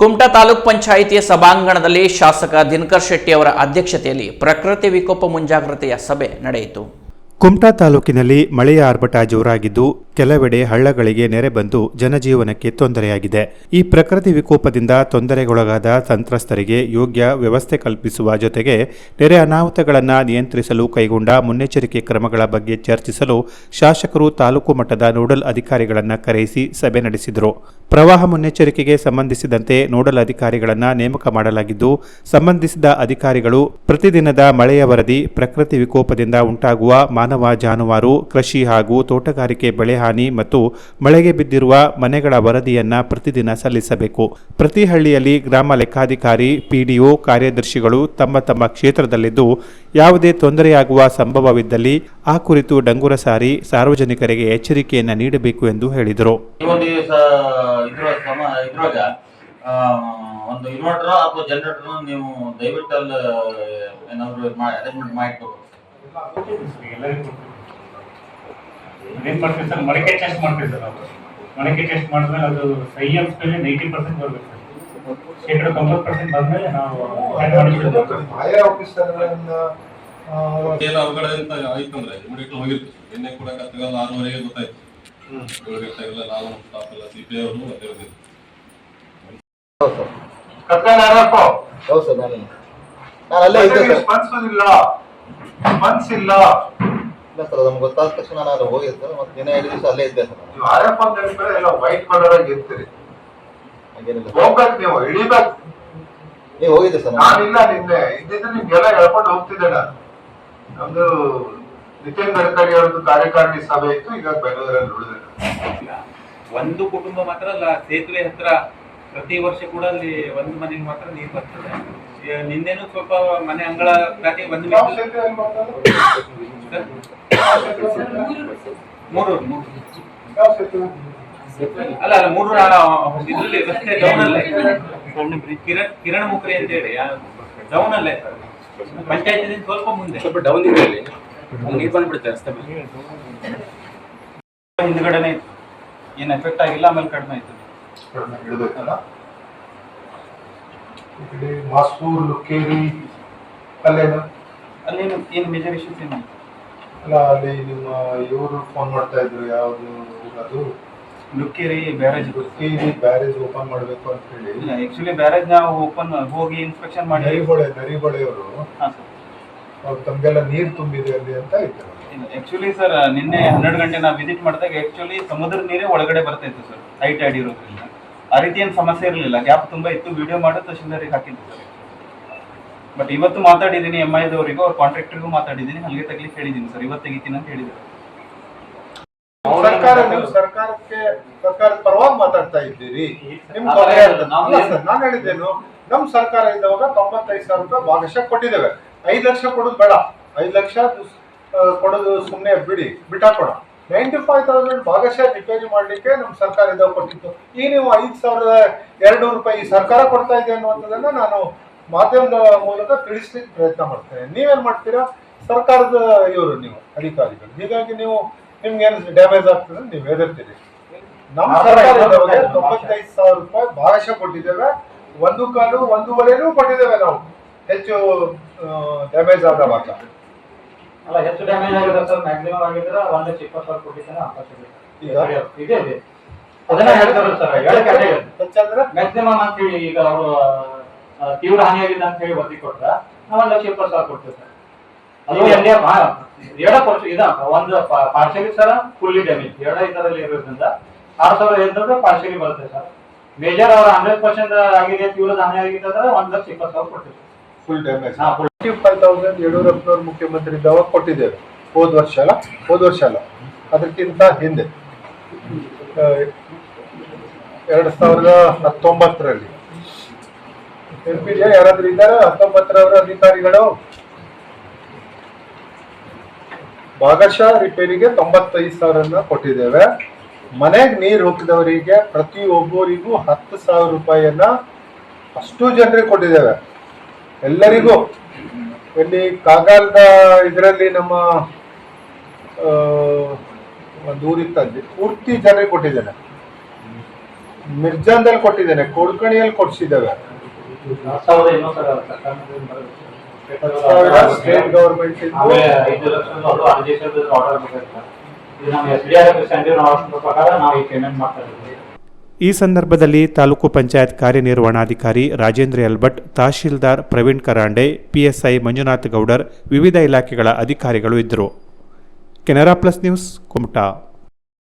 ಕುಮಟಾ ತಾಲೂಕ್ ಪಂಚಾಯಿತಿಯ ಸಭಾಂಗಣದಲ್ಲಿ ಶಾಸಕ ದಿನಕರ್ ಶೆಟ್ಟಿ ಅವರ ಅಧ್ಯಕ್ಷತೆಯಲ್ಲಿ ಪ್ರಕೃತಿ ವಿಕೋಪ ಮುಂಜಾಗ್ರತೆಯ ಸಭೆ ನಡೆಯಿತು. ಕುಮಟಾ ತಾಲೂಕಿನಲ್ಲಿ ಮಳೆಯ ಆರ್ಭಟ ಜೋರಾಗಿದ್ದು ಕೆಲವೆಡೆ ಹಳ್ಳಗಳಿಗೆ ನೆರೆ ಬಂದು ಜನಜೀವನಕ್ಕೆ ತೊಂದರೆಯಾಗಿದೆ. ಈ ಪ್ರಕೃತಿ ವಿಕೋಪದಿಂದ ತೊಂದರೆಗೊಳಗಾದ ಸಂತ್ರಸ್ತರಿಗೆ ಯೋಗ್ಯ ವ್ಯವಸ್ಥೆ ಕಲ್ಪಿಸುವ ಜೊತೆಗೆ ನೆರೆ ಅನಾಹುತಗಳನ್ನು ನಿಯಂತ್ರಿಸಲು ಕೈಗೊಂಡ ಮುನ್ನೆಚ್ಚರಿಕೆ ಕ್ರಮಗಳ ಬಗ್ಗೆ ಚರ್ಚಿಸಲು ಶಾಸಕರು ತಾಲೂಕು ಮಟ್ಟದ ನೋಡಲ್ ಅಧಿಕಾರಿಗಳನ್ನು ಕರೆಯಿಸಿ ಸಭೆ ನಡೆಸಿದರು. ಪ್ರವಾಹ ಮುನ್ನೆಚ್ಚರಿಕೆಗೆ ಸಂಬಂಧಿಸಿದಂತೆ ನೋಡಲ್ ಅಧಿಕಾರಿಗಳನ್ನು ನೇಮಕ ಮಾಡಲಾಗಿದ್ದು, ಸಂಬಂಧಿಸಿದ ಅಧಿಕಾರಿಗಳು ಪ್ರತಿದಿನದ ಮಳೆಯ ವರದಿ ಪ್ರಕೃತಿ ವಿಕೋಪದಿಂದ ಉಂಟಾಗುವ ಮಾನವ ಜಾನುವಾರು, ಕೃಷಿ ಹಾಗೂ ತೋಟಗಾರಿಕೆ ಬೆಳೆ ಹಾನಿ ಮತ್ತು ಮಳೆಗೆ ಬಿದ್ದಿರುವ ಮನೆಗಳ ವರದಿಯನ್ನ ಪ್ರತಿದಿನ ಸಲ್ಲಿಸಬೇಕು. ಪ್ರತಿ ಹಳ್ಳಿಯಲ್ಲಿ ಗ್ರಾಮ ಲೆಕ್ಕಾಧಿಕಾರಿ, ಪಿಡಿಒ ಕಾರ್ಯದರ್ಶಿಗಳು ತಮ್ಮ ತಮ್ಮ ಕ್ಷೇತ್ರದಲ್ಲಿದ್ದು ಯಾವುದೇ ತೊಂದರೆಯಾಗುವ ಸಂಭವವಿದ್ದಲ್ಲಿ ಆ ಕುರಿತು ಡಂಗುರ ಸಾರಿ ಸಾರ್ವಜನಿಕರಿಗೆ ಎಚ್ಚರಿಕೆಯನ್ನು ನೀಡಬೇಕು ಎಂದು ಹೇಳಿದರು. ಒಂದು ಇನ್ವರ್ಟರ್ ಅಥವಾ ಜನರೇಟರ್ ನೀವು ದಯವಿಟ್ಟು ಅಲ್ಲಿ ಏನಾದ್ರು ಅರೇಂಜ್ಮೆಂಟ್ ಮಾಡಿಕೊಬೇಕು ಎಲ್ಲರಿಗೂ ಏನ್ ಮಾಡ್ತೀವಿ ಸರ್ ಮೊಳಕೆ ಟೆಸ್ಟ್ ಮಾಡ್ತೀವಿ ಸರ್ ನಾವು. ಮೊಳಕೆ ಟೆಸ್ಟ್ ಮಾಡಿದ್ಮೇಲೆ ಅದು ಸೈ ಅಂಶದಲ್ಲಿ ನೈಂಟಿ ಪರ್ಸೆಂಟ್ ಬರ್ಬೇಕು ಸರ್. ಶೇಕಡ ತೊಂಬತ್ತು ಪರ್ಸೆಂಟ್ ಬಂದ್ಮೇಲೆ ನಾವು send ಮಾಡಿಬಿಡ್ಬೇಕು. ಹೈಯರ್ ಆಫೀಸರ್ಗಳನ್ನ ಆ, ಏನೋ ಅವಘಡ ಅಂತ ಆಯ್ತಂದ್ರೆ ಇಮಿಡಿಯೇಟ್ ಹೋಗಿರ್ತೀವಿ. ನಿನ್ನೆ ಕೂಡ ಕತ್ತಗಲ್ಲ ಆರೂವರೆಗೆ ಗೊತ್ತಾಯ್ತು. ಏಳು ಗಂಟೆಗೆಲ್ಲ ನಾವು ಸ್ಟಾಫ್ ಎಲ್ಲ ಸಿ ಪಿ ಅವರು ಮತ್ತೆ ಇರ್ತೀವಿ ಕತ್ಲೇನ್ ಯಾರಪ್ಪ? ಹೌದು ಸರ್ ನಾನು ಅಲ್ಲೇ ಇದ್ದೆ ಸರ್. ಸ್ಪಂದಿಸಿಲ್ಲ ಇಲ್ಲ ಸರ್ ನಮ್ಗೆ ಗೊತ್ತಾದ ತಕ್ಷಣ ನಾನು ಹೋಗಿದ್ದೆ ಸರ್ ಮತ್ತೆ ದಿನ ಎರಡು ದಿವಸ ಅಲ್ಲೇ ಇದ್ದೆ ಸರ್ ನಾನು. ನೀವು ಆರಪ್ಪ ಅಂತ ಹೇಳಿದ್ರೆ ಎಲ್ಲ ವೈಟ್ ಕಲರ್ ಆಗಿ ಇರ್ತೀರಿ. ಹಾಗೇನಿಲ್ಲ ಸರ್. ಹೋಗ್ಬೇಕು ನೀವು ಇಳಿಬೇಕು. ನೀವು ಹೋಗಿದ್ದೆ ಸರ್ ನಾನು. ನಾನಿಲ್ಲ ನಿನ್ನೆ. ಇದ್ದಿದ್ರೆ ನಿಮ್ಗೆಲ್ಲ ಹೇಳ್ಕೊಂಡು ಹೋಗ್ತಿದ್ದೆ ನಾನು. ನಮ್ದು ನಿತಿನ್ ಗಡ್ಕರಿ ಅವ್ರದ್ದು ಕಾರ್ಯಕಾರಿಣಿ ಸಭೆ ಇತ್ತು ಈಗ ಬೆಂಗಳೂರಲ್ಲಿ ಉಳಿದಿದೆ. ಒಂದು ಕುಟುಂಬ ಮಾತ್ರ ಅಲ್ಲ ಸೇತುವೆ ಹತ್ರ ಪ್ರತಿ ವರ್ಷ ಕೂಡ ಅಲ್ಲಿ ಒಂದು ಮನೆಗೆ ಮಾತ್ರ ನೀರು ಬರ್ತದೆ. ನಿನ್ನೆನೂ ಸ್ವಲ್ಪ ಮನೆ ಅಂಗಳ? ಯಾವ ಸೇತುವೆ? ಮೂರು. ಮೂರು ಅಲ್ಲ ಅಲ್ಲ ಮೂರು ಇದ್ರಲ್ಲಿ ರಸ್ತೆ ಡೌನ್ ಅಲ್ಲೇ. ಕಿರಣ್ ಕಿರಣ್ ಮುಖರಿ ಅಂತ ಹೇಳಿ ಡೌನ್ ಅಲ್ಲೇ. ಪಂಚಾಯತಿದಿಂದ ಸ್ವಲ್ಪ ಮುಂದೆ. ಸ್ವಲ್ಪ ಡೌನ್ ಇದೆ ಅಲ್ಲಿ. ನೀರು ಬಂದ್ಬಿಡುತ್ತೆ ರಸ್ತೆ ಮೇಲೆ. ಹಿಂದ್ಗಡೆನೆ ಇತ್ತು. ಏನ್ ಎಫೆಕ್ಟ್ ಆಗಿಲ್ಲ ಆಮೇಲೆ ಕಡಿಮೆ ಆಯ್ತು? ಈ ಕಡೆ ಮಾಸೂರ್ ಲುಕ್ಕೇರಿ ಅಲ್ಲೇನು? ಅಲ್ಲೇನು ಏನು ಮೇಜರ್ ಇಶ್ಯೂಸ್ ಏನು? ಅಲ್ಲ ಅಲ್ಲಿ ನಿಮ್ಮ ಇವರು ಫೋನ್ ಮಾಡ್ತಾ ಇದ್ರು ಯಾವುದು ಅದು? Lukkeri barrage Lukkeri barrage open ಮಾಡಬೇಕು ಅಂತ ಹೇಳಿ. ಇಲ್ಲ ಆಕ್ಚುಲಿ ಬ್ಯಾರೇಜ್ ನಾವು ಓಪನ್ ಹೋಗಿ ಇನ್ಸ್ಪೆಕ್ಷನ್ ಮಾಡಿ. ನರಿಬೊಳೆ ಅವರು. ಹಾಂ ಸರ್ ಅವ್ರು ತಮ್ಗೆಲ್ಲ ನೀರು ತುಂಬಿದೆ ಅಲ್ಲಿ ಅಂತ ಇದ್ರು. ಆಕ್ಚುಲಿ ಸರ್ ನಿನ್ನೆ ಹನ್ನೆರಡು ಗಂಟೆ ನಾವು ವಿಸಿಟ್ ಮಾಡಿದಾಗ ಆ್ಯಕ್ಚುಲಿ ಸಮುದ್ರ ನೀರೇ ಒಳಗಡೆ ಬರ್ತಾ ಇತ್ತು ಸರ್ ಹೈಟ್ ಆಡಿರೋದ್ರಿಂದ ಆ ರೀತಿ ಏನು ಸಮಸ್ಯೆ ಇರಲಿಲ್ಲ. ಗ್ಯಾಪ್ ತುಂಬಾ ಇತ್ತು. ವಿಡಿಯೋ ಮಾಡಿ ತಹಶೀಲ್ದಾರಿಗೆ ಹಾಕಿದ್ದು ಸರ್ ಬಟ್ ಇವತ್ತು ಮಾತಾಡಿದ್ದೀನಿ ಎಂ ಐದವರಿಗೂ ಅವ್ರ ಕಾಂಟ್ರಾಕ್ಟರ್ಗೂ ಮಾತಾಡಿದ್ದೀನಿ. ಹಲ್ಲಿಗೆ ತಗ್ಲಿಕ್ಕೆ ಹೇಳಿದ್ದೀನಿ ಸರ್. ಇವತ್ತು ತೆಗಿತೀನಿ ಅಂತ ಹೇಳಿದ್ರು ಸರ್ಕಾರ ನೀವು ಸರ್ಕಾರಕ್ಕೆ ಸರ್ಕಾರದ ಪರವಾಗಿ ಮಾತಾಡ್ತಾ ಇದ್ದೀರಿ. ನಿಮ್ ತೊಂದ್ರೆ ಸರ್, ನಾನು ಹೇಳಿದ್ದೇನು ನಮ್ ಸರ್ಕಾರ ಇದ್ದವಾಗ ತೊಂಬತ್ತೈದು ಸಾವಿರ ರೂಪಾಯಿ ಭಾಗಶಃ ಕೊಟ್ಟಿದ್ದೇವೆ. ಐದು ಲಕ್ಷ ಕೊಡೋದು ಬೇಡ. ಐದು ಲಕ್ಷ ಕೊಡೋದು ಸುಮ್ಮನೆ ಬಿಡಿ. ಬಿಟ್ಟಾಕೊಡ ನೈಂಟಿ ಫೈವ್ ತೌಸಂಡ್ ಭಾಗಶಃ ರಿಪೇರಿ ಮಾಡಲಿಕ್ಕೆ ನಮ್ಮ ಸರ್ಕಾರ ಇದಾಗ ಕೊಟ್ಟಿತ್ತು ಈ ನೀವು ಐದು ಸಾವಿರದ ಎರಡು ನೂರು ರೂಪಾಯಿ ಈ ಸರ್ಕಾರ ಕೊಡ್ತಾ ಇದೆ ಅನ್ನುವಂಥದ್ದನ್ನು ನಾನು ಮಾಧ್ಯಮದ ಮೂಲಕ ತಿಳಿಸ್ಲಿಕ್ಕೆ ಪ್ರಯತ್ನ ಮಾಡ್ತೇನೆ. ನೀವೇನು ಮಾಡ್ತೀರಾ? ಸರ್ಕಾರದ ಇವರು ನೀವು ಅಧಿಕಾರಿಗಳು. ಹೀಗಾಗಿ ನೀವು ನಿಮ್ಗೆ ಏನು ಡ್ಯಾಮೇಜ್ ಆಗ್ತದೆ ನೀವು ಹೆದರ್ತೀರಿ. ನಮ್ಮ ಸರ್ಕಾರ ತೊಂಬತ್ತೈದು ಸಾವಿರ ರೂಪಾಯಿ ಭಾಗಶಃ ಕೊಟ್ಟಿದ್ದೇವೆ. ಒಂದು ಕಾಲು ಒಂದೂವರೆನೂ ಕೊಟ್ಟಿದ್ದೇವೆ ನಾವು. ಹೆಚ್ಚು ಡ್ಯಾಮೇಜ್ ಆದವಾಗ ಅಲ್ಲ ಹೆಚ್ಚು ಡ್ಯಾಮೇಜ್ ಆಗಿದೆ ಸರ್ ಮ್ಯಾಕ್ಸಿಮಮ್ ಆಗಿದ್ರೆ ಒಂದ್ ಲಕ್ಷ ಇಪ್ಪತ್ತು ಸಾವಿರ ಅವಕಾಶ ಇದೆ. ಇದೆ ಇದೆ. ಅದನ್ನ ಹೇಳ್ತಾರೆ ಸರ್ ಹೇಳಕ್ಕೆ ಅದೇ ಹೆಚ್ಚಂದ್ರೆ? ಮ್ಯಾಕ್ಸಿಮಮ್ ಅಂತ ಹೇಳಿ ಈಗ ಅವರು ತೀವ್ರ ಹಾನಿಯಾಗಿದೆ ಅಂತ ಹೇಳಿ ವರದಿ ಕೊಟ್ರ ನಾವು ಒಂದ್ ಲಕ್ಷ ಇಪ್ಪತ್ತು ಸಾವಿರ ಕೊಡ್ತೇವೆ ಸರ್ ಅದು ಎಲ್ಲಿ ಎರಡ ವರ್ಷ ಇದ ಒಂದು ಪಾರ್ಶಲಿ ಸರ್ ಫುಲ್ಲಿ ಡ್ಯಾಮೇಜ್ ಎರಡ ಇದರಲ್ಲಿ ಇರೋದ್ರಿಂದ ಆರು ಸಾವಿರ ಇದ್ರೆ ಪಾರ್ಶಲಿ ಬರುತ್ತೆ ಸರ್ ಮೇಜರ್ ಅವ್ರ ಹಂಡ್ರೆಡ್ ಪರ್ಸೆಂಟ್ ಆಗಿದೆ ತೀವ್ರ ಹಾನಿ ಆಗಿದೆ ಅಂದ್ರೆ ಒಂದ್ ಲಕ್ಷ ಇಪ್ಪತ್ತು ಸಾವಿರ ಕೊಡ್ತೇವೆ ಫುಲ್ ಡ್ಯಾಮೇಜ್ ಫೈವ್ ತೌಸಂಡ್ ಮುಖ್ಯಮಂತ್ರಿ ಇದ್ದಾವಾಗ ಕೊಟ್ಟಿದ್ದೇವೆ. ಹೋದ ವರ್ಷ ಅಲ್ಲ, ಹೋದ ವರ್ಷ ಅಲ್ಲ. ಅದಕ್ಕಿಂತ ಹಿಂದೆ. ಎರಡ್ ಸಾವಿರದ ಹತ್ತೊಂಬತ್ತರಲ್ಲಿ. ನೆನಪಿದೆಯಾ ಯಾರಾದ್ರೂ ಇದ್ದಾರೆ? ಹತ್ತೊಂಬತ್ತರವರ ಅಧಿಕಾರಿಗಳು? ಭಾಗಶಃ ರಿಪೇರಿಗೆ ತೊಂಬತ್ತೈದು ಸಾವಿರನ ಕೊಟ್ಟಿದ್ದೇವೆ. ಮನೆಗೆ ನೀರು ಹೋಗಿದವರಿಗೆ ಪ್ರತಿಯೊಬ್ಬರಿಗೂ ಹತ್ತು ಸಾವಿರ ರೂಪಾಯಿಯನ್ನ ಅಷ್ಟು ಜನರಿಗೆ ಕೊಟ್ಟಿದ್ದೇವೆ. ಎಲ್ಲರಿಗೂ ಇಲ್ಲಿ ಕಾಗಾಲದ ಇದರಲ್ಲಿ ನಮ್ಮ ಒಂದು ಊರಿತ್ತಲ್ಲಿ ಪೂರ್ತಿ ಜನರಿಗೆ ಕೊಟ್ಟಿದ್ದೇನೆ ಮಿರ್ಜಾನ್ದಲ್ಲಿ ಕೊಟ್ಟಿದ್ದೇನೆ ಕೊಡ್ಕಣಿಯಲ್ಲಿ ಕೊಡ್ಸಿದ್ದೇವೆ. ಸ್ಟೇಟ್ ಆರ್ಡರ್ ಪ್ರಕಾರ ನಾವು ಈ ಪೇಮೆಂಟ್ ಮಾಡ್ತಾ ಇದ್ದೀವಿ. ಈ ಸಂದರ್ಭದಲ್ಲಿ ತಾಲೂಕು ಪಂಚಾಯತ್ ಕಾರ್ಯನಿರ್ವಹಣಾಧಿಕಾರಿ ರಾಜೇಂದ್ರ ಎಲ್ಬಟ್, ತಹಶೀಲ್ದಾರ್ ಪ್ರವೀಣ್ ಕರಾಂಡೆ, ಪಿಎಸ್ಐ ಮಂಜುನಾಥ್ ಗೌಡರ್, ವಿವಿಧ ಇಲಾಖೆಗಳ ಅಧಿಕಾರಿಗಳು ಇದ್ದರು. Canara plus news, Kumta.